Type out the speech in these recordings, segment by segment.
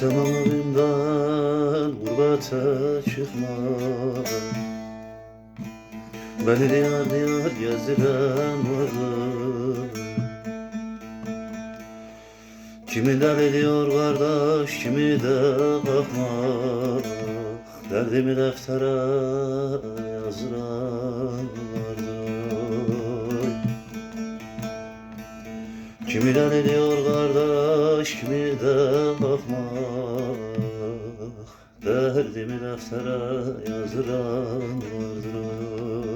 Sen Samanlığından gurbata çıkmadım Beni diyar diyar gezdiremadım Kimi der ediyor kardeş, kimi de bakmak. Derdimi deftere yazdıranlardır Kimi der ediyor kardeş kimi de bakmak Derdimi deftere yazılan vardır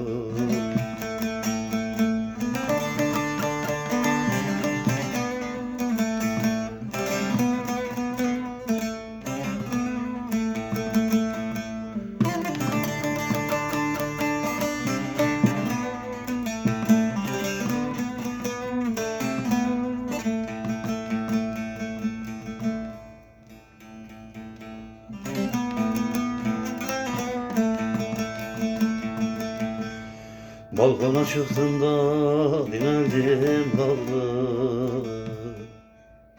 Balkona çıktığımda dineldim kaldı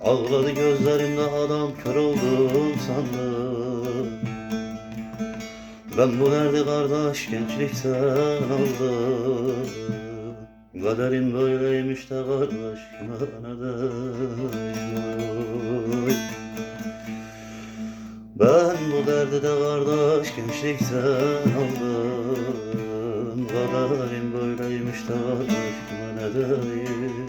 Ağladı gözlerimde adam kör oldum sandım. Ben bu derdi kardeş gençlikten aldım. Kaderim böyleymiş de kardeş kime ne kardeş gençlikten aldım Kaderim böyleymiş de kardeş kime ne diyeyim